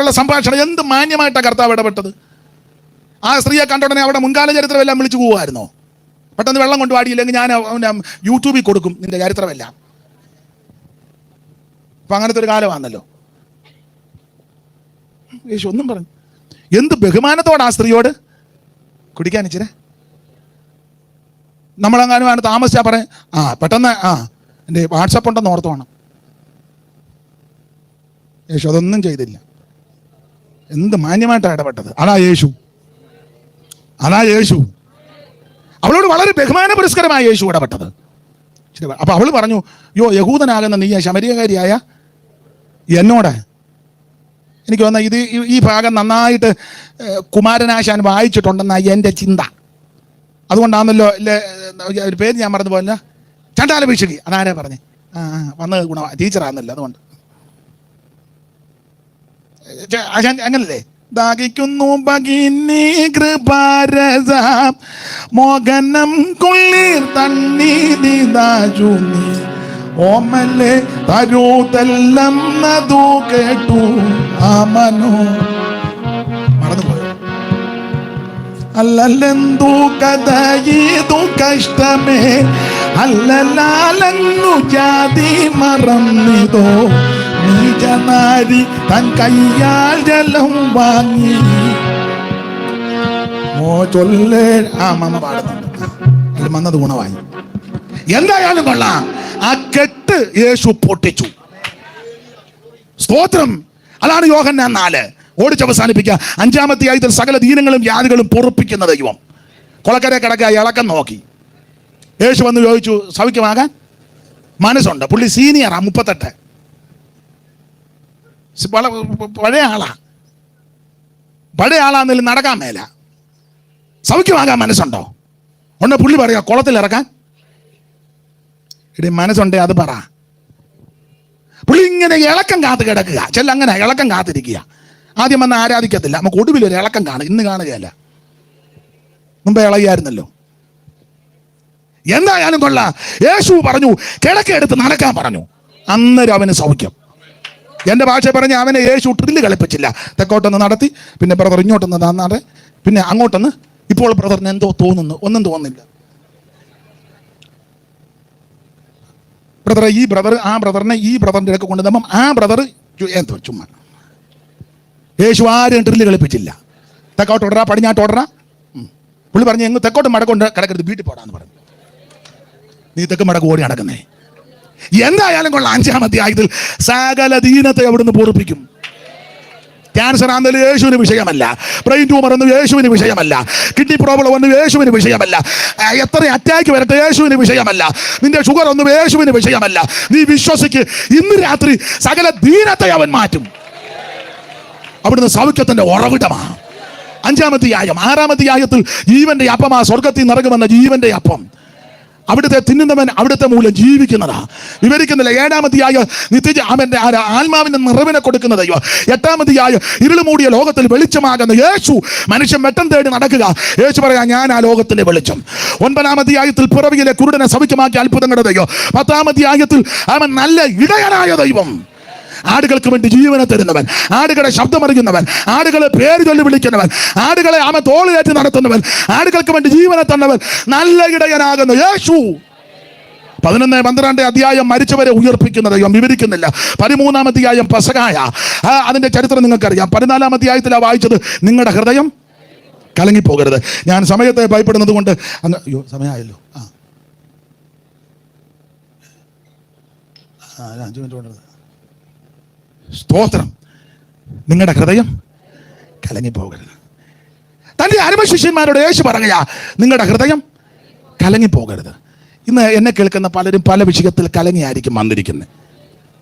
സ്ത്രീയുമായിട്ടുള്ള സംഭാഷണം എന്ത് മാന്യമായിട്ടാണ് കർത്താവ് ഇടപെട്ടത്? ആ സ്ത്രീയെ കണ്ടോടനെ അവിടെ മുൻകാല ചരിത്രമെല്ലാം വിളിച്ചു പോകുമായിരുന്നോ പെട്ടെന്ന് വെള്ളം കൊണ്ട് പാടിയില്ലെങ്കിൽ ഞാൻ യൂട്യൂബിൽ കൊടുക്കും നിന്റെ ചരിത്രമെല്ലാം. അപ്പം അങ്ങനത്തെ ഒരു കാലമാണല്ലോ. യേശു ഒന്നും പറഞ്ഞു എന്ത് ബഹുമാനത്തോടെ ആ സ്ത്രീയോട്? കുടിക്കാൻ ഇച്ചിരെ. നമ്മളെങ്ങാനുമാണ് താമസിച്ചാൽ പറയാം ആ പെട്ടെന്ന് ആ എന്റെ വാട്സപ്പ് ഉണ്ടെന്ന് ഓർത്തോണം. യേശു അതൊന്നും ചെയ്തില്ല. എന്ത് മാന്യമായിട്ടാണ് ഇടപെട്ടത്? അതാ യേശു. അതാ യേശു. അവളോട് വളരെ ബഹുമാന പുരസ്കരമായ യേശു ഇടപെട്ടത്. അപ്പൊ അവൾ പറഞ്ഞു യോ യഹൂദനാകുന്ന നീ ശമരീയകാരിയായ എന്നോട് എനിക്ക് തോന്നുന്ന ഇത് ഈ- ഭാഗം നന്നായിട്ട് കുമാരനാശാൻ വായിച്ചിട്ടുണ്ടെന്ന എന്റെ ചിന്ത. അതുകൊണ്ടാണല്ലോ ഇല്ലേ, ഒരു പേര് ഞാൻ മറന്നു പോയല്ല ചണ്ടാലഭിഷകി അതാരാ പറഞ്ഞേ? ആ വന്നത് ഗുണ ടീച്ചറാന്നല്ലോ അതുകൊണ്ട്. അങ്ങനല്ലേ? ദാഹിക്കുന്നു ഭഗിനി കൃപാരസ. മോഹനം കുളിർ തണ്ണീരിതാജു നീ ഓമലെ തരൂതെല്ലാം നതു കേട്ടു. ആ മനോ മറന്നുപോയോ. അല്ലല്ലെന്തു കഥയിതു കഷ്ടമേ. അല്ലലാലന്നു ജാതി മറന്നിതോ. നീജനാരി തൻ കയ്യാൽ ജലം വാങ്ങി. മോ ചൊല്ലേ ആ മമ്മ പാടുന്നുണ്ട്. അതിൽ വന്നത് ഗുണമായി. എന്തായാലും കൊള്ളാം. ആ കെട്ട് യേശു പൊട്ടിച്ചു. സ്തോത്രം. അതാണ് യോഹന്നാൻ നാല്. ഓടിച്ച് അവസാനിപ്പിക്കുക. അഞ്ചാമത്തെ ആയത്തിൽ സകല ദീനങ്ങളും വ്യാധികളും പൊറുപ്പിക്കുന്ന ദൈവം. കൊളക്കരെ കിടക്കുക ഇളക്കം നോക്കി. യേശു വന്ന് ചോദിച്ചു സൗഖ്യമാകാൻ മനസ്സുണ്ട്. പുള്ളി സീനിയറാ മുപ്പത്തെട്ട്. പഴയ ആളാ. പഴയ ആളാന്നില്ല നടക്കാൻ മേല. സൗഖ്യമാകാൻ മനസ്സുണ്ടോ? ഉണ്ട് പുള്ളി പറയാ കുളത്തിൽ ഇറക്കാൻ? ഇടി മനസ്സുണ്ടേ അത് പറ. പുള്ളി ഇങ്ങനെ ഇളക്കം കാത്ത് കിടക്കുക. ചെല്ല അങ്ങനെ ഇളക്കം കാത്തിരിക്കുക. ആദ്യം വന്ന് ആരാധിക്കത്തില്ല. നമുക്ക് ഒടുവിൽ ഒരു ഇളക്കം കാണും. ഇന്ന് കാണുകയല്ല. മുമ്പേ ഇളകിയായിരുന്നല്ലോ. എന്തായാലും കൊള്ള. യേശു പറഞ്ഞു കിടക്കെടുത്ത് നടക്കാൻ പറഞ്ഞു. അന്നേരം അവന് സൗഖ്യം. എന്റെ ഭാഷ പറഞ്ഞ് അവനെ യേശു ട്രില്ല് കളിപ്പിച്ചില്ല. തെക്കോട്ടൊന്ന് നടത്തി പിന്നെ ബ്രദർ ഇങ്ങോട്ടൊന്ന് തന്നാടെ പിന്നെ അങ്ങോട്ടൊന്ന്. ഇപ്പോൾ ബ്രദറിന് എന്തോ തോന്നുന്നു. ഒന്നും തോന്നുന്നില്ല. ബ്രദറെ ഈ ബ്രദർ ആ ബ്രദറിനെ ഈ ബ്രദറിന്റെ ഇടയ്ക്ക് കൊണ്ടുവന്നപ്പം ആ ബ്രദർ എന്തോ ചുമ്മാ. യേശു ആരും ഡ്രില്ല് കളിപ്പിച്ചില്ല. തെക്കോട്ട് ഓടറ പടിഞ്ഞാട്ട് ഓടറ. പുള്ളി പറഞ്ഞു എങ്ങ് തെക്കോട്ട് മടക്കൊണ്ട് കിടക്കരുത് വീട്ടിൽ പോടാന്ന് പറഞ്ഞു. നീ തെക്ക് മടക്ക് ഓടി നടക്കുന്നേ. എന്തായാലും കൊള്ള. അഞ്ചാം അധ്യായത്തിൽ സകല ദീനത്തെ അവിടുന്ന് പൂർപ്പിക്കും. ക്യാൻസർ ആണെങ്കിലും യേശുവിന് വിഷയമല്ല. ബ്രെയിൻ ട്യൂമർ ഒന്നും യേശുവിന് വിഷയമല്ല. കിഡ്നി പ്രോബ്ലം ഒന്നും യേശുവിന് വിഷയമല്ല. എത്ര അറ്റാക്ക് വരട്ടെ യേശുവിന് വിഷയമല്ല. നിന്റെ ഷുഗർ ഒന്നും യേശുവിന് വിഷയമല്ല. നീ വിശ്വസിക്ക് ഇന്ന് രാത്രി സകല ദീനത്തെ അവൻ മാറ്റും. അവിടുന്ന് സൗഖ്യത്തിന്റെ ഉറവിടമാ. അഞ്ചാമത്തെ ആയം ആറാമത്തെ ആയത്തിൽ ജീവന്റെ അപ്പമാ സ്വർഗത്തിൽ നിറങ്ങുമെന്ന ജീവന്റെ അപ്പം. അവിടുത്തെ തിന്നുന്നവൻ അവിടുത്തെ മൂലം ജീവിക്കുന്നതാ. വിവരിക്കുന്നില്ല ഏഴാമതിയായ നിത്യ അവന്റെ ആ- ആത്മാവിന്റെ നിറവിനെ കൊടുക്കുന്നതയോ എട്ടാമത്തെയായ ഇരുൾ മൂടിയ ലോകത്തിൽ വെളിച്ചമാകുന്ന യേശു മനുഷ്യൻ വെട്ടം തേടി നടക്കുക. യേശു പറയാ ഞാൻ ആ ലോകത്തിന്റെ വെളിച്ചം. ഒൻപതാമത്തെയായത്തിൽ പിറവിയിലെ കുരുടനെ സവിക്കമാക്കി ദൈവം. പത്താമത്തെയായത്തിൽ അവൻ നല്ല ഇടയനായ ദൈവം. ആടുകൾക്ക് വേണ്ടി ജീവനെ തരുന്നവൻ ആടുകളെ ശബ്ദമറിയുന്നവൻ ആടുകളെ പേര് ചൊല്ലി വിളിക്കുന്നവൻ ആടുകളെ ആമ തോളിലേറ്റ് നടത്തുന്നവൻ ആടുകൾക്ക് വേണ്ടി ജീവനെ തന്നവൻ നല്ല ഇടയനാകുന്നു. യേശു. പതിനൊന്ന് പന്ത്രണ്ട് അധ്യായം മരിച്ചവരെ ഉയർപ്പിക്കുന്ന ദൈവം വിവരിക്കുന്നില്ല. പതിമൂന്നാം അധ്യായം പസകായ അതിന്റെ ചരിത്രം നിങ്ങൾക്കറിയാം. പതിനാലാം അധ്യായത്തിലാണ് വായിച്ചത്. നിങ്ങളുടെ ഹൃദയം കലങ്ങിപ്പോകരുത്. ഞാൻ സമയത്തെ ഭയപ്പെടുന്നത് കൊണ്ട് അങ്ങ് അയ്യോ സമയമായല്ലോ. ആ. അഞ്ച് മിനിറ്റ് കൊണ്ടുവരുന്നത് സ്തോത്രം. നിങ്ങളുടെ ഹൃദയം കലങ്ങി പോകരുത് തന്റെ അരമശിഷ്യന്മാരോട് യേശു പറഞ്ഞ നിങ്ങളുടെ ഹൃദയം കലങ്ങി പോകരുത് ഇന്ന് എന്നെ കേൾക്കുന്ന പലരും പല വിഷയത്തിൽ കലങ്ങിയായിരിക്കും വന്നിരിക്കുന്നത്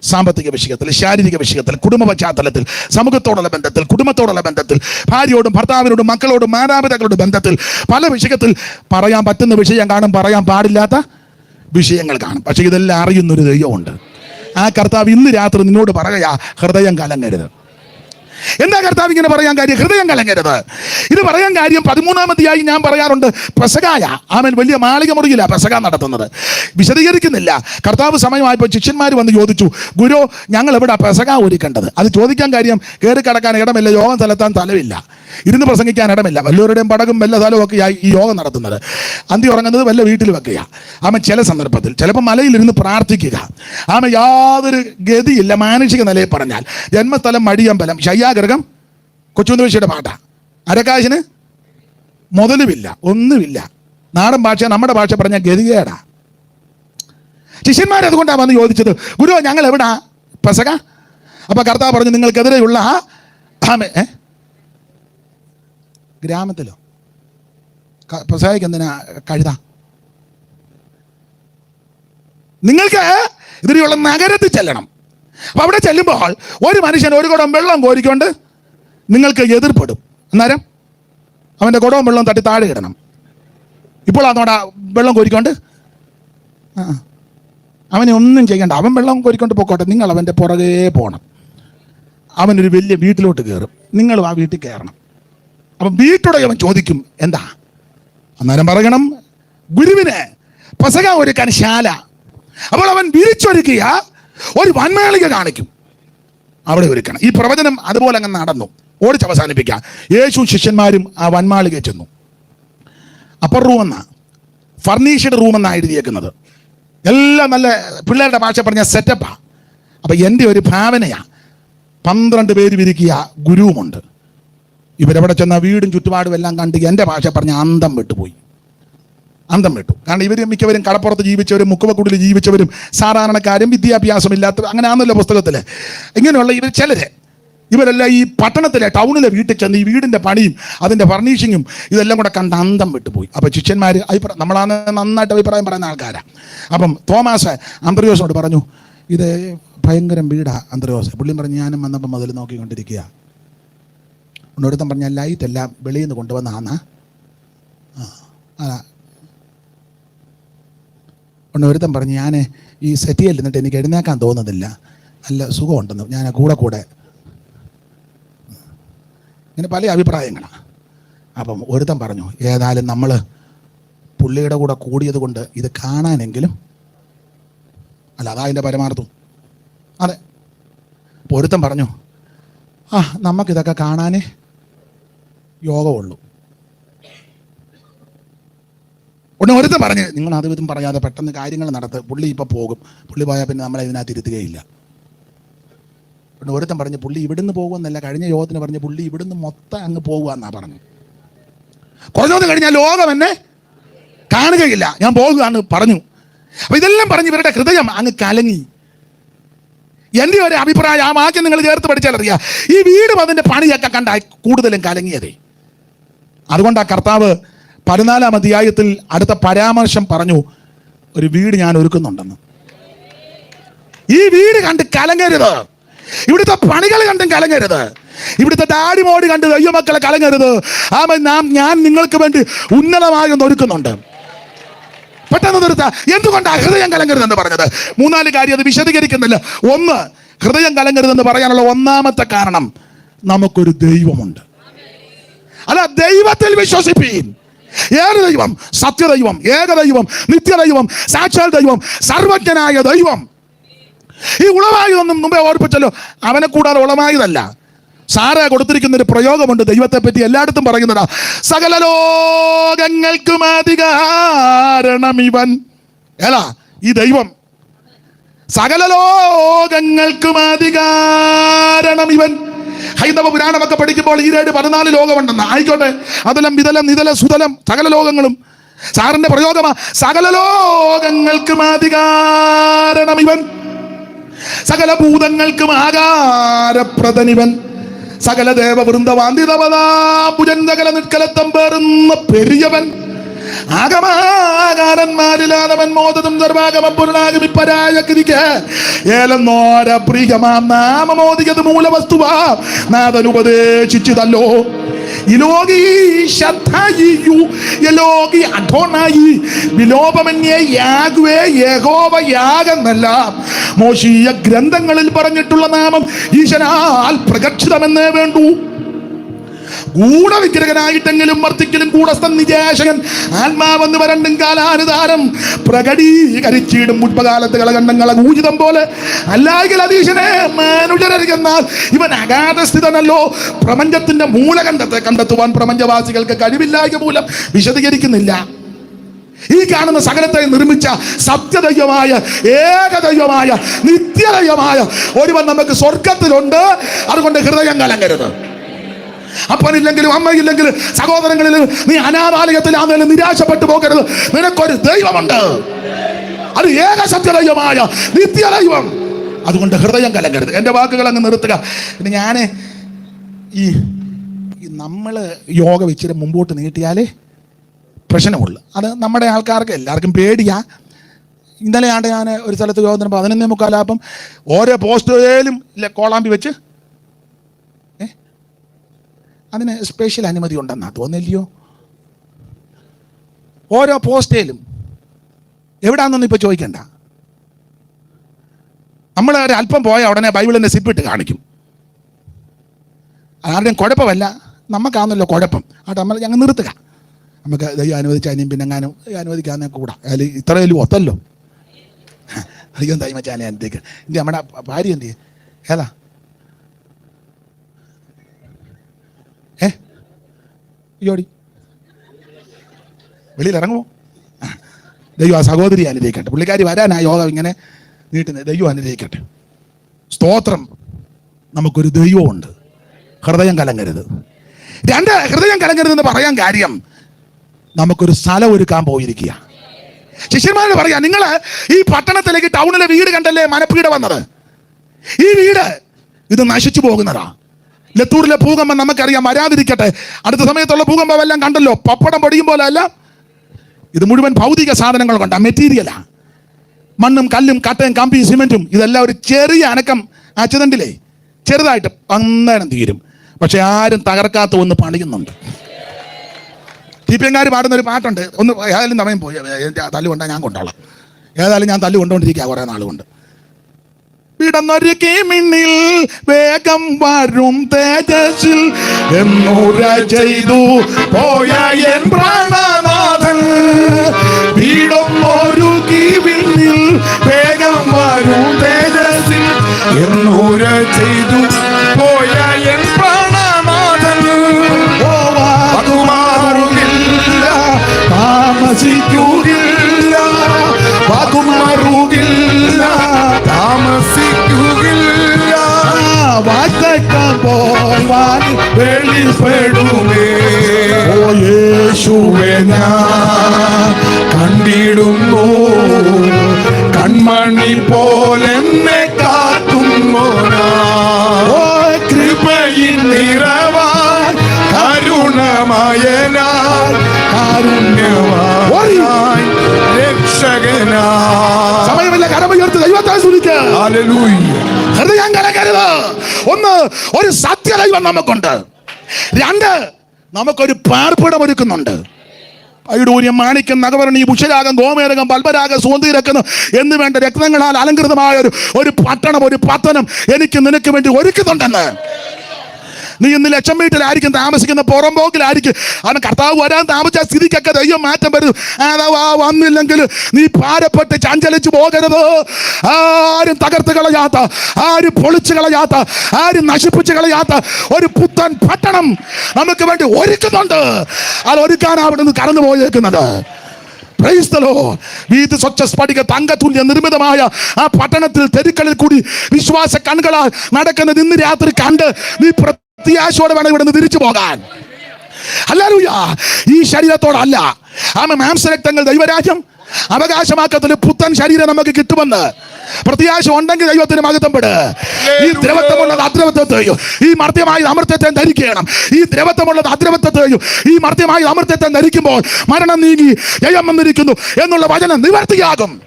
സാമ്പത്തിക വിഷയത്തിൽ ശാരീരിക വിഷയത്തിൽ കുടുംബ പശ്ചാത്തലത്തിൽ സമൂഹത്തോടുള്ള ബന്ധത്തിൽ കുടുംബത്തോടുള്ള ബന്ധത്തിൽ ഭാര്യയോടും ഭർത്താവിനോടും മക്കളോടും മാതാപിതാക്കളോടും ബന്ധത്തിൽ പല വിഷയത്തിൽ പറയാൻ പറ്റുന്ന വിഷയം കാണും പറയാൻ പാടില്ലാത്ത വിഷയങ്ങൾ കാണും. പക്ഷേ ഇതെല്ലാം അറിയുന്നൊരു ദൈവമുണ്ട്. ആ കർത്താവ് ഇന്ന് രാത്രി നിന്നോട് പറയാ ഹൃദയം കലങ്ങരുത്. എന്താ കർത്താവ് ഇങ്ങനെ പറയാൻ കാര്യം? ഹൃദയം കലങ്ങരുത്. ഇത് പറയാൻ കാര്യം പതിമൂന്നാമതിയായി ഞാൻ പറയാറുണ്ട് പെസകായ. ആമൻ. വലിയ മാളിക മുറിയില്ല പെസക നടത്തുന്നത്. വിശദീകരിക്കുന്നില്ല. കർത്താവ് സമയമായപ്പോൾ ശിഷ്യന്മാർ വന്ന് ചോദിച്ചു ഗുരു ഞങ്ങൾ എവിടെ പെസക ഒരുക്കേണ്ടത്? അത് ചോദിക്കാൻ കാര്യം കയറി കടക്കാൻ ഇടമില്ല യോഗം തലത്താൻ സ്ഥലമില്ല ഇരുന്ന് പ്രസംഗിക്കാൻ ഇടമില്ല. വല്ലവരുടെയും പടകും വല്ല സ്ഥലവും ഒക്കെയായി ഈ യോഗം നടത്തുന്നത്. അന്തി ഉറങ്ങുന്നത് വല്ല വീട്ടിൽ വെക്കുക ആമ ചില സന്ദർഭത്തിൽ ചിലപ്പോൾ മലയിലിരുന്ന് പ്രാർത്ഥിക്കുക. ആമ യാതൊരു ഗതിയില്ല മാനുഷിക നിലയിൽ പറഞ്ഞാൽ. ജന്മസ്ഥലം മടിയമ്പലം ശയ്യാഗ്രഹം കൊച്ചുന്തോഷിയുടെ പാട്ട. അരക്കാശിന് മുതലുമില്ല ഒന്നുമില്ല. നാടൻ ഭാഷ നമ്മുടെ ഭാഷ പറഞ്ഞ ഗതികേടാ. ശിഷ്യന്മാർ അതുകൊണ്ടാണ് വന്ന് ചോദിച്ചത് ഗുരു ഞങ്ങൾ എവിടാ? പെസക? അപ്പൊ കർത്താവ് പറഞ്ഞു നിങ്ങൾക്കെതിരെയുള്ള ആ ആമേ ഗ്രാമത്തിലോ? ക- പെസഹയ്ക്ക് എന്തിനാ കഴുത? നിങ്ങൾക്ക് ഇതിനുള്ള നഗരത്തിൽ ചെല്ലണം. അപ്പൊ അവിടെ ചെല്ലുമ്പോൾ ഒരു മനുഷ്യൻ ഒരു കുടം വെള്ളം കോരിക്കൊണ്ട് നിങ്ങൾക്ക് എതിർപ്പെടും. അന്നേരം അവന്റെ കുടവും വെള്ളം തട്ടി താഴെ ഇടണം. ഇപ്പോൾ അതോടെ വെള്ളം കോരിക്കൊണ്ട്. അവനെ ഒന്നും ചെയ്യണ്ട. അവൻ വെള്ളം കോരിക്കൊണ്ട് പോക്കോട്ടെ. നിങ്ങൾ അവന്റെ പുറകെ പോകണം അവനൊരു വലിയ വീട്ടിലോട്ട് കയറും നിങ്ങളും ആ വീട്ടിൽ കയറണം. അപ്പം വീട്ടുടയവൻ ചോദിക്കും എന്താ? അന്നേരം പറയണം ഗുരുവിന് പസക ഒരുക്കാൻ ശാല. അപ്പോൾ അവൻ വിരിച്ചൊരുക്കിയ ഒരു വന്മേളിക കാണിക്കും. അവിടെ ഒരുക്കണം. ഈ പ്രവചനം അതുപോലെ അങ്ങ് നടന്നു. ഓടിച്ച് അവസാനിപ്പിക്കാം യേശു ശിഷ്യന്മാരും ആ വന്മാളിക ചെന്നു. അപ്പർ റൂം എന്നാ? ഫർണീഷ്ഡ് റൂം എന്നാണ് എഴുതിയേക്കുന്നത്. എല്ലാം നല്ല പിള്ളേരുടെ ഭാഷ പറഞ്ഞ സെറ്റപ്പാണ് അപ്പം എന്റെ ഒരു ഭാവനയാണ് പന്ത്രണ്ട് പേര് വിരിക്കുക ഗുരുവുമുണ്ട്. ഇവരെവിടെ ചെന്ന വീടും ചുറ്റുപാടും എല്ലാം കണ്ട് എന്റെ ഭാഷ പറഞ്ഞ് അന്തം വിട്ടുപോയി. അന്തം വിട്ടു. കാരണം ഇവർ മിക്കവരും കടപ്പുറത്ത് ജീവിച്ചവരും മുക്കുവക്കുടിൽ ജീവിച്ചവരും സാധാരണക്കാരും വിദ്യാഭ്യാസമില്ലാത്ത അങ്ങനെ അങ്ങനെയാണെന്നല്ല പുസ്തകത്തിൽ ഇങ്ങനെയുള്ള ഇവർ ചിലരെ. ഇവരെല്ലാം ഈ പട്ടണത്തിലെ ടൗണിലെ വീട്ടിൽ ചെന്ന് ഈ വീടിന്റെ പണിയും അതിന്റെ ഫർണിഷിങ്ങും ഇതെല്ലാം കൂടെ കണ്ട് അന്തം വിട്ടുപോയി. അപ്പോൾ ശിഷ്യന്മാർ അഭിപ്രായം നമ്മളാണ് നന്നായിട്ട് അഭിപ്രായം പറയുന്ന ആൾക്കാരാണ് അപ്പം തോമാസ് അന്ത്രയോസിനോട് പറഞ്ഞു ഇത് ഭയങ്കരം വീടാണ് അന്തർയോസ് പുള്ളിയും പറഞ്ഞു ഞാനും വന്നപ്പോൾ മുതൽ നോക്കിക്കൊണ്ടിരിക്കുക ഒന്നൊരുത്തം പറഞ്ഞ ലൈറ്റ് എല്ലാം വെളിയിൽ നിന്ന് ഒന്ന് ഒരുത്തൻ പറഞ്ഞു ഞാൻ ഈ സെറ്റിയിൽ നിന്നിട്ട് എനിക്ക് എഴുന്നേക്കാൻ തോന്നുന്നില്ല. നല്ല സുഖമുണ്ടെന്ന് ഞാൻ കൂടെ കൂടെ. ഇങ്ങനെ പല അഭിപ്രായങ്ങളാണ് അപ്പം ഒരുത്തൻ പറഞ്ഞു ഏതായാലും നമ്മൾ പുള്ളിയുടെ കൂടെ കൂടിയത് കൊണ്ട് ഇത് കാണാനെങ്കിലും അല്ല അതാ അതിന്റെ പരമാർത്ഥം. അതെ. പൊരുത്തം പറഞ്ഞു ആ നമുക്കിതൊക്കെ കാണാനേ യോഗമുള്ളൂ. ഉടനെ ഒരുത്തം പറഞ്ഞ് നിങ്ങൾ അതുവിധം പറയാതെ പെട്ടെന്ന് കാര്യങ്ങൾ നടത്ത്. പുള്ളി ഇപ്പോൾ പോകും. പുള്ളി പോയാൽ പിന്നെ നമ്മളെ ഇതിനകത്ത് ഇരുത്തുകയില്ല. ഉടനെ ഒരുത്തം പറഞ്ഞ് പുള്ളി ഇവിടുന്ന് പോകുമെന്നല്ല കഴിഞ്ഞ യോഗത്തിന് പറഞ്ഞ് പുള്ളി ഇവിടുന്ന് മൊത്തം അങ്ങ് പോകുക എന്നാ പറഞ്ഞു കുറഞ്ഞോന്ന് കഴിഞ്ഞാൽ ലോകം എന്നെ കാണുകയില്ല. ഞാൻ പോകുകയാണ് പറഞ്ഞു. അപ്പൊ ഇതെല്ലാം പറഞ്ഞ് ഇവരുടെ ഹൃദയം അങ്ങ് കലങ്ങി. എന്റെ ഒരു അഭിപ്രായം ആ വാക്യം നിങ്ങൾ ചേർത്ത് പഠിച്ചാൽ അറിയാം. ഈ വീടും അതിന്റെ പണിയൊക്കെ കണ്ടായി കൂടുതലും കലങ്ങിയതേ. അതുകൊണ്ട് ആ കർത്താവ് പതിനാലാം അധ്യായത്തിൽ അടുത്ത പരാമർശം പറഞ്ഞു ഒരു വീട് ഞാൻ ഒരുക്കുന്നുണ്ടെന്ന്. ഈ വീട് കണ്ട് കലങ്ങരുത്. ഇവിടുത്തെ പണികൾ കണ്ടും കലങ്ങരുത്. ഇവിടുത്തെ ഡാഡി മോടി കണ്ട് അയ്യോ മക്കളെ കലങ്ങരുത്. ആമ നാം ഞാൻ നിങ്ങൾക്ക് വേണ്ടി ഉന്നതമായി ഒന്ന് ഒരുക്കുന്നുണ്ട്. പെട്ടെന്ന് നിർത്ത എന്തുകൊണ്ട് ഹൃദയം കലങ്ങരുതെന്ന് പറഞ്ഞത്? മൂന്നാൽ കാര്യം അത് വിശദീകരിക്കുന്നില്ല. ഒന്ന് ഹൃദയം കലങ്ങരുതെന്ന് പറയാനുള്ള ഒന്നാമത്തെ കാരണം നമുക്കൊരു ദൈവമുണ്ട്. അല്ല ദൈവത്തിൽ വിശ്വസിപ്പീൻ. ഏത് ദൈവം? സത്യദൈവം ഏകദൈവം നിത്യദൈവം സാക്ഷാൽ ദൈവം സർവജ്ഞനായ ദൈവം. ഈ ഉളവായതൊന്നും മുമ്പേ ഓർപ്പിച്ചല്ലോ. അവനെ കൂടാതെ ഉളവായതല്ല സാറ കൊടുത്തിരിക്കുന്ന ഒരു പ്രയോഗമുണ്ട്. ദൈവത്തെ പറ്റി എല്ലായിടത്തും പറയുന്നതാ. സകല ലോകങ്ങൾക്കും അധികാരണം ഇവൻ. ഏലാ ഈ ദൈവം. സകല ലോകങ്ങൾക്കും അധികാരണം ഇവൻ. ഹൈന്ദവ പുരാണമൊക്കെ പഠിക്കുമ്പോൾ ഈരേട് പതിനാല് ലോകമുണ്ടെന്ന്. ആയിക്കോട്ടെ. അതെല്ലാം വിതലം നിതല സുതലം സകല ലോകങ്ങളും. സാറിന്റെ പ്രയോഗമാ. സകല ലോകങ്ങൾക്കും അധികാരണം ഇവൻ. സകല ഭൂതങ്ങൾക്കും ആകാരപ്രദനിവൻ. സകല ദേവവൃന്ദവാന്തിതവതാഭുജൻ സകല നിൽക്കലത്തം പേറുന്ന പെരിയവൻ. ആഗമാകാരന്മാരിലാതവൻ മോദതും സർവാഗമപുരണാഗമിപ്പരായ ഏലന്നോര പ്രിയമാം നാമമോദികത് മൂലവസ്തുവാ നാഥൻ ഉപദേശിച്ചതല്ലോ. ഇലോകി ശദ്ധായിയു യലോകി അധോനായി വിലോപമന്യേ യാഗ്വേ യഹോവ യാഗെന്നല്ല. മോശീയ ഗ്രന്ഥങ്ങളിൽ പറഞ്ഞിട്ടുള്ള നാമം ഈശനാൽ പ്രകക്ഷിതമെന്നേ വേണ്ടൂ. ഗൂഢവിഗ്രഹനായിട്ടെങ്കിലും വർത്തിക്കലും കൂടസ്ഥൻ നിജേശകൻ ആത്മാവെന്ന് വരണ്ടും കാലാനുതാരം പ്രകടീകരിച്ചിടും മുൻപകാലത്ത് കളകണ്ടങ്ങളെ ഊചിതം പോലെ. അല്ലായെങ്കിൽ അതീശനെ മാനുജരെന്നാൽ ഇവൻ അഗാധസ്ഥിതനല്ലോ. പ്രപഞ്ചത്തിന്റെ മൂലകണ്ഠത്തെ കണ്ടെത്തുവാൻ പ്രപഞ്ചവാസികൾക്ക് കഴിവില്ലായ്ക മൂലം വിശദീകരിക്കുന്നില്ല. ഈ കാണുന്ന സകലത്തെ നിർമ്മിച്ച സത്യദൈവമായ ഏകദൈവമായ നിത്യദൈവമായ ഒരുവൻ നമുക്ക് സ്വർഗത്തിലുണ്ട് അതുകൊണ്ട് ഹൃദയം കലങ്ങരുത്. അപ്പനില്ലെങ്കിലും അമ്മയില്ലെങ്കിലും സഹോദരങ്ങളിലും നീ അനാഥാലയത്തിലാണെങ്കിലും നിരാശപ്പെട്ടു പോകരുത്. നിനക്കൊരു ദൈവമുണ്ട്. അത് ഏക സത്യദൈവമായ നിത്യദൈവം. അതുകൊണ്ട് ഹൃദയം കലങ്ങരുത്. എന്റെ വാക്കുകൾ അങ്ങ് നിർത്തുക. പിന്നെ ഞാൻ ഈ നമ്മൾ യോഗ വെച്ചിട്ട് മുമ്പോട്ട് നീട്ടിയാലേ പ്രശ്നമുള്ളൂ. അത് നമ്മുടെ ആൾക്കാർക്ക് എല്ലാവർക്കും പേടിയാ. ഇന്നലെ ആണ്ട് ഞാൻ ഒരു സ്ഥലത്ത് യോഗത്തിന് പതിനൊന്നേ മുക്കാലാപ്പം ഓരോ പോസ്റ്റുകളിലും ഇല്ല കോളാമ്പി വെച്ച് അതിന് സ്പെഷ്യൽ അനുമതി ഉണ്ടെന്നാ തോന്നില്ലയോ? ഓരോ പോസ്റ്റേലും എവിടാന്നൊന്നും ഇപ്പോൾ ചോദിക്കണ്ട. നമ്മൾ ഒരു അല്പം പോയ ഉടനെ ബൈബിളിന്റെ സിപ്പിട്ട് കാണിക്കും. ആരുടെയും കുഴപ്പമല്ല. നമുക്കാണല്ലോ കുഴപ്പം. ആട്ടെ നമ്മൾ ഞങ്ങൾ നിർത്തുക. നമുക്ക് ദൈവം അനുവദിച്ച അനിയും പിന്നെ എങ്ങാനും അനുവദിക്കാന്ന് കൂടാ. അതിൽ ഇത്രയും ഒത്തല്ലോ. അധികം തൈമച്ചാലേ ഇനി നമ്മുടെ ഭാര്യ എന്ത്? ഏതാ? അയ്യോടി വെളിയിൽ ഇറങ്ങുമോ? ദൈവ സഹോദരി അനുഗ്രഹിക്കട്ടെ പുള്ളിക്കാരി വരാനാ യോഗം ഇങ്ങനെ നീട്ടുന്നത് ദൈവം അനുഗ്രഹിക്കട്ടെ സ്തോത്രം. നമുക്കൊരു ദൈവമുണ്ട്. ഹൃദയം കലങ്ങരുത്. രണ്ട് ഹൃദയം കലങ്ങരുത് എന്ന് പറയാൻ കാര്യം നമുക്കൊരു സ്ഥലം ഒരുക്കാൻ പോയിരിക്കുക. ശിഷ്യന്മാരോട് പറയാ നിങ്ങൾ ഈ പട്ടണത്തിലേക്ക് ടൗണിലെ വീട് കണ്ടല്ലേ മനപ്പീട വന്നത്? ഈ വീട് ഇത് നശിച്ചു പോകുന്നതാ. ലത്തൂരിലെ ഭൂകമ്പം നമുക്കറിയാം വരാതിരിക്കട്ടെ. അടുത്ത സമയത്തുള്ള ഭൂകമ്പം എല്ലാം കണ്ടല്ലോ. പപ്പടം പൊടിയും പോലെ അല്ല. ഇത് മുഴുവൻ ഭൗതിക സാധനങ്ങൾ കൊണ്ടാ മെറ്റീരിയലാ മണ്ണും കല്ലും കട്ടയും കമ്പിയും സിമെന്റും ഇതെല്ലാം ഒരു ചെറിയ അനക്കം ആക്സിഡന്റിലേ ചെറുതായിട്ട് അന്നേരം തീരും. പക്ഷെ ആരും തകർക്കാത്ത ഒന്ന് പണിയുന്നുണ്ട്. ടി പി എങ്കാർ പാടുന്ന ഒരു പാട്ടുണ്ട്. ഒന്ന് ഏതായാലും സമയം പോയി. എന്റെ തല്ല് ഞാൻ കൊണ്ടോളാം. ഏതായാലും ഞാൻ തല്ല് കൊണ്ടുകൊണ്ടിരിക്കുക കുറേ നാൾ കൊണ്ട് വിടന്നൊരുക്കി മിന്നിൽ വേഗം വരും തേജസിൽ എന്നൂര ചെയ്തു പോയ എൻ പ്രാണനാഥൻ. വീടും ഒരുക്കി വേഗം വരും തേജസിൽ എന്നൂര ചെയ്തു പോയ എൻ പ്രാണനാഥൻ. ഓ വാക്കുമാറുകില്ല താമസിക്കുകില്ല. വാക്കുമാറുകില്ല താമസിക്കുകില്ല വാഴ്ത്തക്കാൻ പോവാൻ വെളിപ്പെടുമേ. ഓ യേശുവെ ഞാൻ കണ്ടിടുന്നു. കൺമണി പോലെന്നെ കാത്തുന്നോനാ ഓ കൃപയിൽ നിറവാൻ കരുണമയനായി കാരുണ്യവാനായി രക്ഷകനായി ഹൃദയം കലക്കരുത് ഒന്ന് ഒരു സത്യദൈവം നമുക്കുണ്ട്. രണ്ട് നമുക്കൊരു പാർപ്പിടം ഒരുക്കുന്നുണ്ട്. ഐഡൂര്യം മാണിക്യം നഗവരണി ഭുഷരാഗം ഗോമേരകം പൽപരാഗം സുഗന്ധിരക്കുന്നു എന്ന് വേണ്ട രക്തങ്ങളാൽ അലങ്കൃതമായ ഒരു ഒരു പട്ടണം ഒരു പത്തനം എനിക്ക് നിനക്ക് വേണ്ടി ഒരുക്കുന്നുണ്ടെന്ന്. നീ ഇന്ന് ലക്ഷം വീട്ടിലായിരിക്കും താമസിക്കുന്ന പുറമ്പോക്കിലായിരിക്കും അവൻ കർത്താവ് വരാൻ താമസിച്ച സ്ഥിതിക്കൊക്കെ ദൈവം മാറ്റം വരും അഥവാ വന്നില്ലെങ്കിൽ നീ ഭാരപ്പെട്ട് ചഞ്ചലിച്ചു പോകരുത്. ആരും തകർത്ത് കളയാത്ത ആരും പൊളിച്ചു കളയാത്ത ആരും നശിപ്പിച്ചു കളയാത്ത ഒരു പുത്തൻ പട്ടണം നമുക്ക് വേണ്ടി ഒരുക്കുന്നുണ്ട്. അത് ഒരുക്കാൻ അവിടെ നിന്ന് കടന്നു പോയേക്കുന്നത്. Lord. വീതി സ്വച്ഛ സ്ഫടിക തങ്കതുല്യ നിർമ്മിതമായ ആ പട്ടണത്തിൽ തെരുക്കളിൽ കൂടി വിശ്വാസ കണ്ണുകളാൽ നടക്കുന്നത് ഇന്ന് രാത്രി കണ്ട് നീ പ്രത്യാശയോടെ വേണം ഇവിടെ നിന്ന് തിരിച്ചു പോകാൻ. അല്ലാലൂയ ഈ ശരീരത്തോടല്ല. ആമ മാംസരക്തങ്ങൾ ദൈവരാജ്യം അവകാശമാക്കത്തിന് പുത്തൻ ശരീരം നമുക്ക് കിട്ടുമെന്ന് പ്രത്യാശ ഉണ്ടെങ്കിൽ ദൈവത്തിന് മഹത്വപ്പെട്. ഈ ദ്രവത്വമുള്ളത് അദ്രവത്വത്തെയും ഈ മർദ്യമായ അമൃതത്തെ ധരിക്കണം. ഈ ദ്രവത്വമുള്ളത് അദ്രവത്വത്തെയും ഈ മർദ്യമായ അമൃതത്തെ ധരിക്കുമ്പോൾ മരണം നീങ്ങി ജയം വന്നിരിക്കുന്നു എന്നുള്ള വചനം നിവർത്തിയാകും.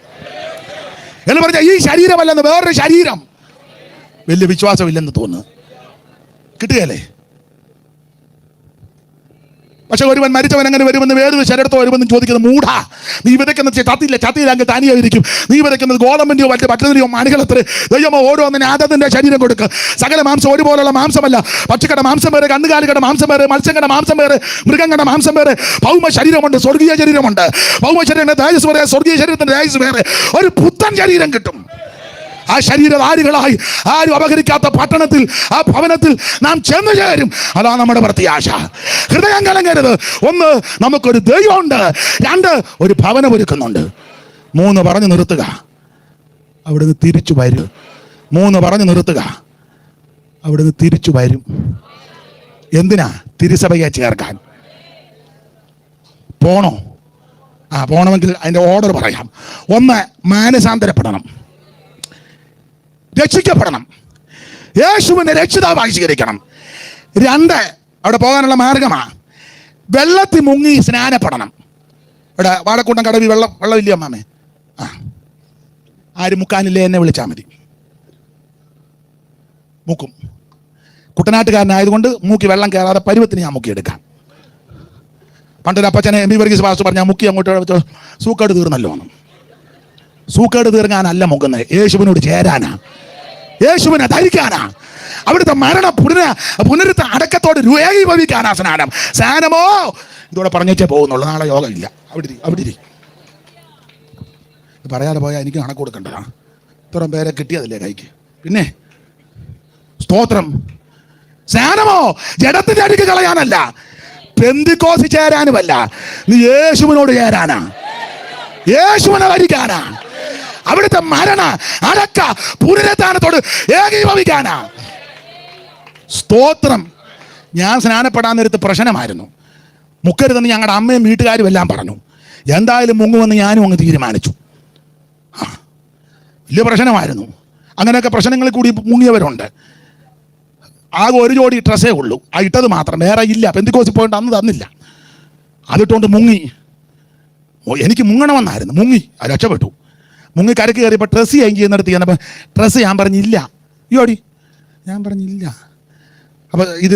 എന്ന് പറഞ്ഞ ഈ ശരീരമല്ലെന്ന് വേറൊരു ശരീരം. വലിയ വിശ്വാസമില്ലെന്ന് തോന്നുന്നു. കിട്ടുകയല്ലേ? പക്ഷെ ഒരുവൻ മരിച്ചവൻ അങ്ങനെ വരുമെന്ന് വേറൊരു ശരീരത്തോ വരുമെന്ന് ചോദിക്കുന്നത് മൂഢ. നീ വിതയ്ക്കുന്നത് ചത്തിയില്ല? ചത്തിയില്ലെങ്കിൽ തനിയായിരിക്കും. നീ വിതയ്ക്കുന്നത് ഗോതമ്പിന്റെയോ മറ്റു ഭക്ഷണത്തിന്റെയോ മണികളത്ര. ദൈവമോ അങ്ങനെ ആദത്തിന്റെ ശരീരം കൊടുക്കുക സകല മാംസം ഒരുപോലുള്ള മാംസമല്ല. പക്ഷിക്കട മാംസം വേറെ കന്നുകാലികളുടെ മാംസം വേറെ മത്സ്യങ്ങളുടെ മാംസം വേറെ മൃഗങ്ങളുടെ മാംസം വേറെ ഭൗമ ശരീരമുണ്ട് സ്വർഗീയ ശരീരമുണ്ട്. ഭൗമ ശരീരത്തിന്റെ തേജസ് വേറെ സ്വർഗീയ ശരീരത്തിന്റെ തേജസ് വേറെ. ഒരു പുത്തൻ ശരീരം കിട്ടും. ആ ശരീരധാരികളായി ആരും അപഹരിക്കാത്ത പട്ടണത്തിൽ ആ ഭവനത്തിൽ നാം ചെന്നു ചേരും. അതാണ് നമ്മുടെ പ്രത്യാശ ഹൃദയം കലങ്ങരുത്. ഒന്ന് നമുക്കൊരു ദൈവമുണ്ട്. രണ്ട് ഒരു ഭവനം ഒരുക്കുന്നുണ്ട്. മൂന്ന് പറഞ്ഞു നിർത്തുക. അവിടുന്ന് തിരിച്ചു വരും. മൂന്ന് പറഞ്ഞു നിർത്തുക. അവിടുന്ന് തിരിച്ചു വരും. എന്തിനാ തിരുസഭയെ ചേർക്കാൻ? പോണോ? ആ പോണമെങ്കിൽ അതിന്റെ ഓർഡർ പറയാം. ഒന്ന് മാനസാന്തരപ്പെടണം. രക്ഷിക്കപ്പെടണം. യേശുവിനെ രക്ഷിതാവായി സ്വീകരിക്കണം. രണ്ട് അവിടെ പോകാനുള്ള മാർഗമാണ് വെള്ളത്തിൽ മുങ്ങി സ്നാനപ്പെടണം. ഇവിടെ വാടക്കൂട്ടം കടവി വെള്ളം വെള്ളമില്ല അമ്മാമേ? ആ. ആര് മുക്കാനില്ലേ എന്നെ വിളിച്ചാൽ മതി. മുക്കും. കുട്ടനാട്ടുകാരനായതുകൊണ്ട് മൂക്കി വെള്ളം കയറാതെ പരുവത്തിന് ഞാൻ മുക്കിയെടുക്കാം. പണ്ടൊരു അപ്പച്ചനെ എം ബി വർഗീസ് പാസ്റ്റർ പറഞ്ഞ മുക്കി അങ്ങോട്ട് സൂക്കേട് തീർന്നല്ലോ എന്ന്. സൂക്കേട് തീർക്കാനല്ല മുക്കുന്നത് യേശുവിനോട് ചേരാനാ. യേശുവിനെ ധരിക്കാനാ. അവിടുത്തെ മരണ പുനര പുനരുത്ത അടക്കത്തോട് രൂപീഭവിക്കാനാ സ്നാനം. സ്നാനമോ? ഇതോടെ പറഞ്ഞേച്ചേ പോകുന്നുള്ളൂ. നാളെ യോഗ ഇല്ല അവിടെ അവിടെ ഇരി. പറയാതെ പോയാൽ എനിക്ക് കണക്ക് കൊടുക്കണ്ടതാ ഇത്രയും പേരെ കിട്ടിയതല്ലേ കൈക്ക്. പിന്നെ സ്തോത്രം. സ്നാനമോ? ജഡത്തിന്റെ അടുക്ക് കളയാനല്ല. പെന്തിക്കോസി ചേരാനുമല്ല. നീ യേശുവിനോട് ചേരാനാ. യേശുവിനെ ഭരിക്കാനാ അവിടുത്തെ മരണ അടക്ക പുനരുദ്ധാനത്തോട് ഏകീഭവിക്കാനാ. സ്തോത്രം. ഞാൻ സ്നാനപ്പെടാൻ പ്രശ്നമായിരുന്നു. മുക്കരുതെന്ന് ഞങ്ങളുടെ അമ്മയും വീട്ടുകാരും എല്ലാം പറഞ്ഞു. എന്തായാലും മുങ്ങുമെന്ന് ഞാനും അങ്ങ് തീരുമാനിച്ചു. വലിയ പ്രശ്നമായിരുന്നു. അങ്ങനെയൊക്കെ പ്രശ്നങ്ങളിൽ കൂടി മുങ്ങിയവരുണ്ട്. ആകെ ഒരു ജോഡി ഡ്രസ്സേ ഉള്ളൂ. ആ ഇട്ടത് മാത്രം. വേറെ ഇല്ല. പെന്തിക്കോസി പോയിട്ട് അന്ന് തന്നില്ല. അതിട്ടുകൊണ്ട് മുങ്ങി. എനിക്ക് മുങ്ങണമെന്നായിരുന്നു. മുങ്ങി. രക്ഷപ്പെട്ടു. മുങ്ങി കരക്ക് കയറിയപ്പോൾ ഡ്രസ്സ് ഞാൻ ചെയ്യുന്നിടത്ത് ചെന്നപ്പോൾ ഡ്രസ്സ് ഞാൻ പറഞ്ഞില്ല. അയ്യോടി ഞാൻ പറഞ്ഞില്ല. അപ്പോൾ ഇത്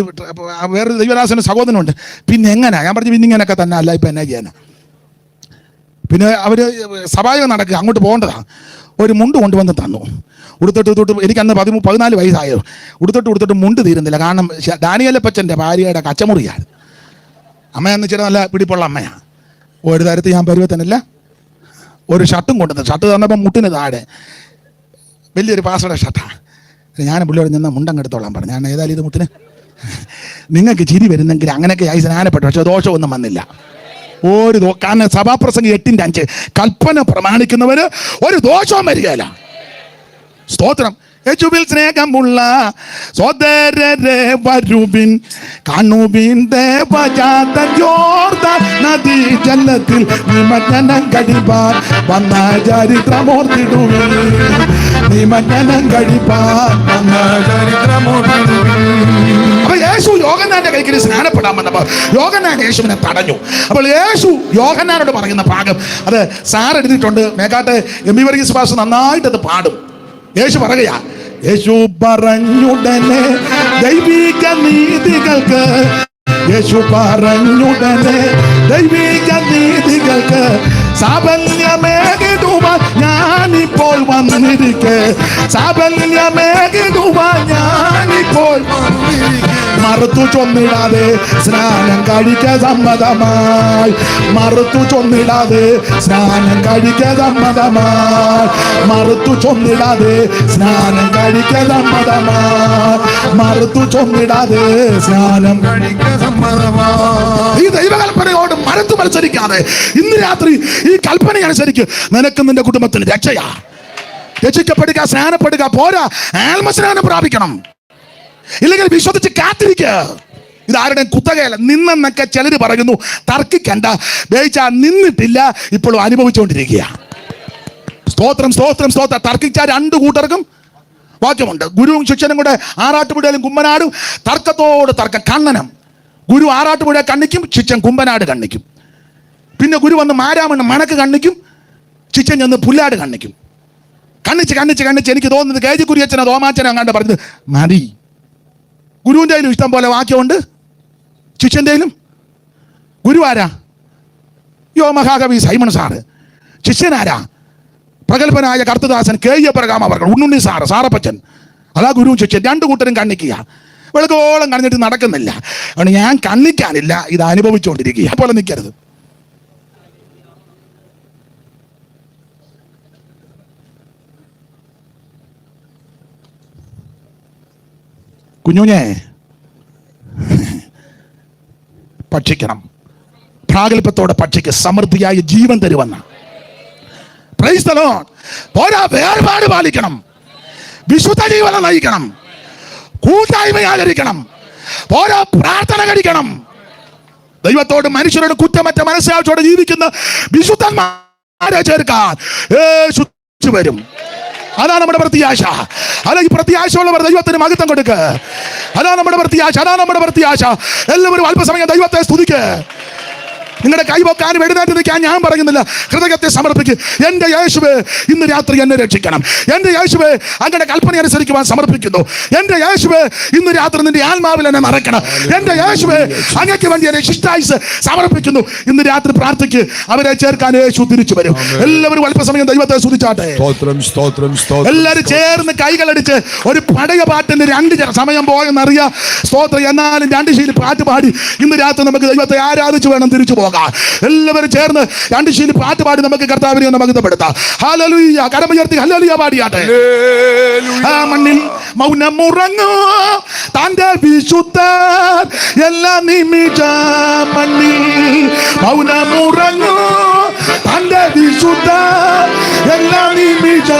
വേറെ ദൈവദാസന് സഹോദരനുണ്ട്. പിന്നെ എങ്ങനെ? ഞാൻ പറഞ്ഞു പിന്നെ ഇങ്ങനെയൊക്കെ തന്നെ അല്ല ഇപ്പം എന്നാ ചെയ്യാനാ? പിന്നെ അവർ സഭായം നടക്കുക അങ്ങോട്ട് പോകേണ്ടതാണ് ഒരു മുണ്ട് കൊണ്ടുവന്ന് തന്നു. ഉടുത്തിട്ട് ഉടുത്തിട്ട് എനിക്ക് അന്ന് പതിമൂ പതിനാല് വയസ്സായോ. ഉടുത്തിട്ട് ഉടുത്തിട്ട് മുണ്ട് തീരുന്നില്ല. കാരണം ഡാനിയലപ്പച്ചന്റെ ഭാര്യയുടെ കച്ചമുറിയാണ്. അമ്മയെന്ന് വെച്ചാൽ നല്ല പിടിപ്പുള്ള അമ്മയാണ് ഒരു തരത്തിൽ ഞാൻ പരുവത്തനല്ല ഒരു ഷർട്ടും കൊണ്ടു ഷർട്ട് തന്നപ്പോൾ മുട്ടിന് താഴെ. വലിയൊരു പാസയുടെ ഷർട്ടാണ് ഞാൻ പുള്ളിയോട് ഞാൻ മുണ്ടങ്ങ് എടുത്തോളാൻ പറഞ്ഞു. ഞാൻ ഏതായാലും ഇത് മുട്ടിന് നിങ്ങൾക്ക് ചിരി വരുന്നെങ്കിൽ അങ്ങനെയൊക്കെ ആയി സ്നാനപ്പെട്ടു. പക്ഷെ ദോഷമൊന്നും വന്നില്ല. ഒരു കാരണം സഭാപ്രസംഗം എട്ടിന്റെ അഞ്ച്. കൽപ്പന പ്രമാണിക്കുന്നവര് ഒരു ദോഷവും വരികയില്ല. സ്തോത്രം. യേശുവിൽ സ്നേഹമുള്ള സോദരരെ വരുവിൻ കാണുവിൻ ദേവജാതോർദ നദീ ജലത്തിൽ നിമജ്ജനം കഴിപ്പാൻ വന്ന ചരിത്രമോർത്തിടുവിൻ. നിമജ്ജനം കഴിപ്പാൻ വന്ന ചരിത്രമോർത്തിടുവിൻ യേശു യോഗനാന്റെ കൈക്കിൽ സ്നാനപ്പെടാൻ വന്നപ്പോൾ യോഹന്നാൻ യേശുവിനെ തടഞ്ഞു. അപ്പോൾ യേശു യോഹന്നാനോട് പറയുന്ന ഭാഗം അത് സാർ എഴുതിയിട്ടുണ്ട്. മേക്കാട്ട് എം ബി വർഗീസ് പാസ് നന്നായിട്ട് അത് പാടും. യേശു പറയുകയാ യേശു പറഞ്ഞുടനെ ദൈവിക നീതികൾക്ക് യേശു പറഞ്ഞുടനെ ദൈവിക നീതികൾക്ക് സാബല്യമേകിടുവാൻ ഞാനിപ്പോൾ വന്നിരിക്കെ. സാബല്യമേകിടുവാൻ ഞാനിപ്പോൾ മറുത്തു ചൊന്നിടാതെ സ്നാനം കഴിക്ക സമ്മതമായി. മറുത്തു ചൊന്നിടാതെ സ്നാനം കഴിക്ക സമ്മതമായി. മറുത്തു ചൊന്നിടാതെ സ്നാനം കഴിക്ക സമ്മതമായി. മറുത്തു ചൊന്നിടാതെ സ്നാനം ഈ ദൈവകൽപ്പനയോട് മറുത്തു മത്സരിക്കാതെ ഇന്ന് രാത്രി ഈ കൽപ്പന അനുസരിച്ച് നിനക്ക് നിന്റെ കുടുംബത്തിന് രക്ഷയാ. രക്ഷിക്കപ്പെടുക സ്നാനപ്പെടുക പോരാ ആത്മസ്നാനം പ്രാപിക്കണം. ഇല്ലെങ്കിൽ വിശ്വസിച്ച് കാത്തിരിക്കുക. ഇത് ആരുടെയും കുത്തകയല്ല. നിന്നെന്നൊക്കെ ചിലർ പറയുന്നു തർക്കിക്കണ്ട. വേയിച്ച നിന്നിട്ടില്ല. ഇപ്പോഴും അനുഭവിച്ചുകൊണ്ടിരിക്കുക സ്തോത്രം സ്തോത്രം സ്തോത്രം. തർക്കിച്ച രണ്ട് കൂട്ടർക്കും വാക്യമുണ്ട്. ഗുരുവും ശിക്ഷനും കൂടെ ആറാട്ടുപുഴയിലും കുമ്പനാടും. തർക്കത്തോട് തർക്കം കണ്ണനം. ഗുരു ആറാട്ടുപുഴ കണ്ണിക്കും ശിക്ഷൻ കുമ്പനാട് കണ്ണിക്കും. പിന്നെ ഗുരു വന്ന് മാരാമണ് മണക്ക് കണ്ണിക്കും ശിക്ഷൻ ചെന്ന് പുല്ലാട് കണ്ണിക്കും. കണ്ണിച്ച് കണ്ണിച്ച് കണ്ണിച്ച് എനിക്ക് തോന്നുന്നത് കേജി ജി കുര്യച്ചനോ തോമാച്ചനോ അങ്ങാണ്ട് പറഞ്ഞത് മതി. ഗുരുവിന്റെ ഇഷ്ടം പോലെ വാക്യമുണ്ട്. ശിഷ്യന്റെയിലും ഗുരുവാരാ യോ മഹാകവി സൈമൺ സാറ് ശിഷ്യനാരാ? പ്രഗത്ഭനായ കർത്തദാസൻ കെ എ പ്രകാമ അവർ ഉണ്ണുണ്ണി സാറ് സാറപ്പച്ചൻ. അതാ ഗുരു ശിഷ്യൻ. രണ്ടു കൂട്ടരും കണ്ണിക്കുക. വെളുക്കോളം കണിഞ്ഞിട്ട് നടക്കുന്നില്ല. അതുകൊണ്ട് ഞാൻ കണ്ണിക്കാനില്ല. ഇത് അനുഭവിച്ചുകൊണ്ടിരിക്കുക. പോലെ നിൽക്കരുത്. കുഞ്ഞുഞ്ഞേ ഭക്ഷിക്കണം. പ്രാഗൽഭ്യത്തോടെ ഭക്ഷിക്ക് സമൃദ്ധിയായ ജീവൻ തരുവന്ന. പോരാ വേർപാട് പാലിക്കണം. വിശുദ്ധ ജീവനം നയിക്കണം. കൂട്ടായ്മ ആചരിക്കണം പോരാ പ്രാർത്ഥന കഴിക്കണം. ദൈവത്തോട് മനുഷ്യരോട് കുറ്റമറ്റ മനസ്സാക്ഷോടെ ജീവിക്കുന്ന വിശുദ്ധന്മാരെ ചേർക്കാൻ വരും. അതാണ് നമ്മുടെ പ്രത്യാശ. അല്ല ഈ പ്രത്യാശയുള്ളവർ ദൈവത്തിന് മഹത്വം കൊടുക്ക്. അതാണ് നമ്മുടെ പ്രത്യാശ അതാണ് നമ്മുടെ പ്രത്യാശ. എല്ലാവരും അല്പസമയം ദൈവത്തെ സ്തുതിക്ക്. നിങ്ങളുടെ കൈവക്കാനും എഴുന്നേറ്റ് നിൽക്കാൻ ഞാൻ പറയുന്നില്ല. ഹൃദയത്തെ സമർപ്പിക്കും. എന്റെ യേശുവേ ഇന്ന് രാത്രി എന്നെ രക്ഷിക്കണം. എന്റെ യേശുവേ അങ്ങയുടെ കൽപ്പന അനുസരിക്കുവാൻ സമർപ്പിക്കുന്നു. എന്റെ യേശുവേ ഇന്ന് രാത്രി നിന്റെ ആത്മാവിൽ എന്നെ നിറയ്ക്കണം എന്റെ യേശുവേ അങ്ങക്ക് വേണ്ടി എന്നെ ശിഷ്ടായുസ് സമർപ്പിക്കുന്നു. ഇന്ന് രാത്രി പ്രാർത്ഥിക്ക്. അവരെ ചേർക്കാൻ യേശു തിരിച്ചു വരും. എല്ലാവരും അല്പസമയം ദൈവത്തെ സ്തുതിച്ചാട്ടെ. എല്ലാവരും ചേർന്ന് കൈകളടിച്ച് ഒരു പടയ പാട്ടിന്റെ രണ്ട് സമയം പോയെന്നറിയാം. സ്തോത്രം. എന്നാലും രണ്ട് ശീലി പാട്ട് പാടി. ഇന്ന് രാത്രി നമുക്ക് ദൈവത്തെ ആരാധിച്ചു വേണം തിരിച്ചു പോകാം എല്ലാവരും ചേർന്ന് രണ്ട് ശീലി പാട്ട് പാടി നമുക്ക് കർത്താവിനെ ഒന്ന് മകുതപ്പെടുത്താം ഹാലലുയ്യ കരമുയർത്തി പാടിയാട്ടെ. ആ മണ്ണിൽ മൗനമുറങ്ങൂ തന്റെ വിശുദ്ധ എല്ലാ നിമിഷ മണ്ണിൽ മൗനമുറങ്ങൂ തന്റെ വിശുദ്ധ എല്ലാ നിമിഷ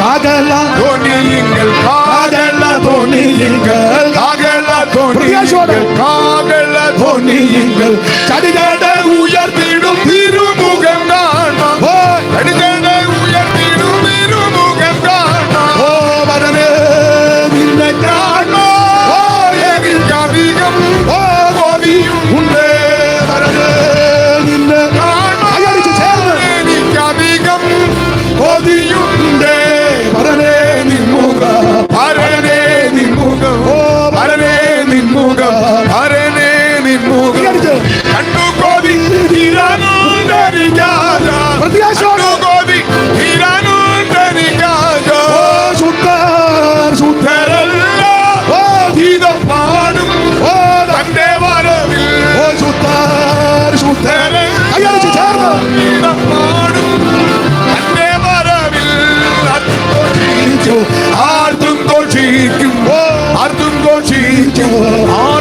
പകല തോണിയിങ്ങൾ പകല തോണിയിങ്ങൾ കാകല തോണിയിങ്ങൾ കാകല ധ്വനിയിങ്കൽ ചടികട ഉയർത്തിടും തിരുമുഖം 叮咚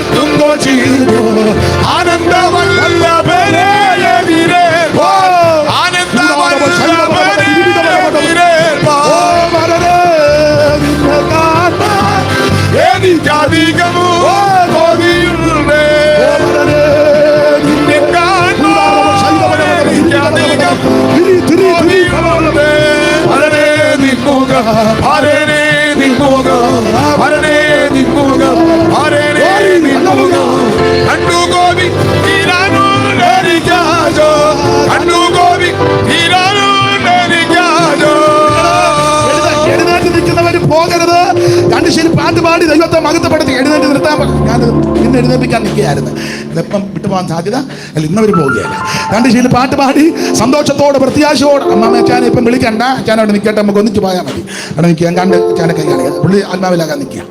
മഹത്വപ്പെടുത്തി എഴുന്നേറ്റ് നിർത്താൻ ഞാൻ ഇന്ന് എഴുന്നേൽപ്പിക്കാൻ നിൽക്കുകയായിരുന്നു. ഇതിപ്പം വിട്ടുപോകാൻ സാധ്യത? അല്ല ഇന്നവർ പോവുകയല്ല. രണ്ട് ശീല പാട്ട് പാടി സന്തോഷത്തോടെ പ്രത്യാശയോടെ അമ്മാമ അച്ഛനെ ഇപ്പം വിളിക്കണ്ട. അച്ഛൻ അവിടെ നിൽക്കട്ടെ നമുക്ക് ഒന്നിച്ച് പോയാൽ മതി. അവിടെ നിൽക്കുക കണ്ട് അച്ഛനെ കൈകാണി പുള്ളി ആത്മാവിലാകാൻ നിൽക്കുക.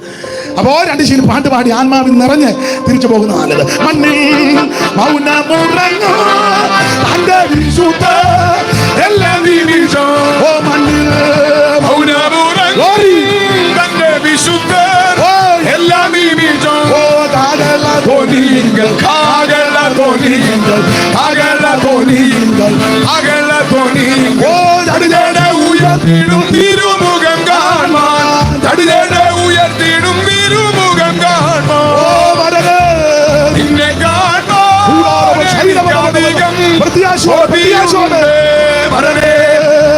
അപ്പോൾ രണ്ട് ശീലം പാട്ട് പാടി ആത്മാവിൽ നിറഞ്ഞ് തിരിച്ചു പോകുന്ന നല്ലത് മണ്ണിൽ മൗനമുറങ്ങൂ അകല ധ്വനിയിങ്കൽ ഓ ചടുതേടെ ഉയർത്തിടും തിരുമുഖം കാണാൻ തടിലേടെ ഉയർത്തിടും തിരുമുഖം കാണാൻ നിന്നെ. കാണാൻ പ്രത്യാശയോടെ, പ്രത്യാശയോടെ. വരണേ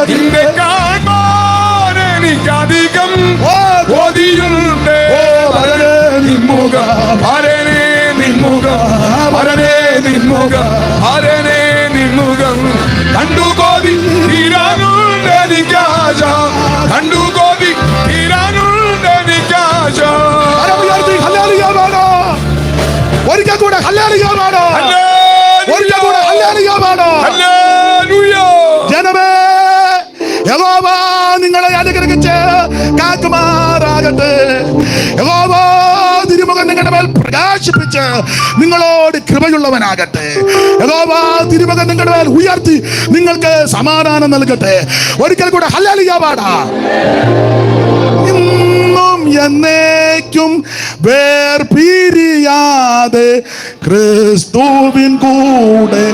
നിന്നെ കാണാൻ എനിക്കധികം ഓ കൊതിയുണ്ട് ഓ വരനെ നിൻമുഖ. ഭരണേ നിൻമുഖ. ഭരണേ നിൻമുഖ. ഭരണേ നിൻമുഖം. കണ്ടു Iranul Erikaja Andu പ്രകാശിപ്പിച്ച് നിങ്ങളോട് കൃപയുള്ളവനാകട്ടെ. യഹോവ തിരുമുഖം നിങ്ങളുടെ മേൽ ഉയർത്തി നിങ്ങൾക്ക് സമാധാനം നൽകട്ടെ. ഒരിക്കൽ കൂടെ ഹല്ലാലിയ പാടാ. എന്നേക്കും വേർപിരിയാതെ ക്രിസ്തുവിൻ കൂടെ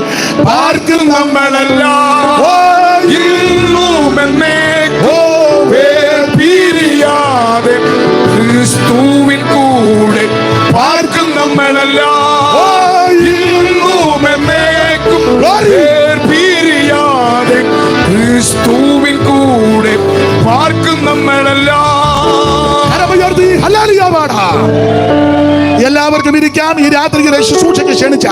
പാർക്കും നമ്മളെല്ലാം എന്നേക്കും വേർപിരിയാതെ ക്രിസ്തുവിൻ എല്ലാവർക്കും ഇരിക്കാം. ഈ രാത്രിയിലെ ശുശ്രൂഷയ്ക്ക് ക്ഷണിച്ച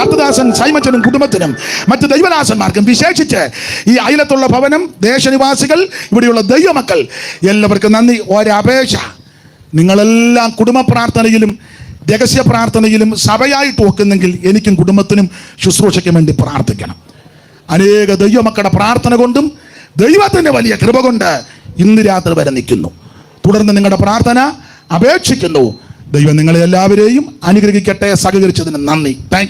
കത്തദാസൻ സൈമച്ചനും കുടുംബത്തിനും മറ്റ് ദൈവദാസന്മാർക്കും വിശേഷിച്ച് ഈ അയലത്തുള്ള ഭവനം ദേശനിവാസികൾ ഇവിടെയുള്ള ദൈവമക്കൾ എല്ലാവർക്കും നന്ദി. ഒരപേക്ഷ. നിങ്ങളെല്ലാം കുടുംബ പ്രാർത്ഥനയിലും രഹസ്യ പ്രാർത്ഥനയിലും സഭയായിട്ട് വെക്കുന്നെങ്കിൽ എനിക്കും കുടുംബത്തിനും ശുശ്രൂഷയ്ക്കും വേണ്ടി പ്രാർത്ഥിക്കണം. അനേക ദൈവമക്കളുടെ പ്രാർത്ഥന കൊണ്ടും ദൈവത്തിന്റെ വലിയ കൃപ കൊണ്ട് ഇന്ന് രാത്രി വരെ നിൽക്കുന്നു. തുടർന്ന് നിങ്ങളുടെ പ്രാർത്ഥന അപേക്ഷിക്കുന്നു. ദൈവം നിങ്ങളെ എല്ലാവരെയും അനുഗ്രഹിക്കട്ടെ. സഹകരിച്ചതിന് നന്ദി. താങ്ക്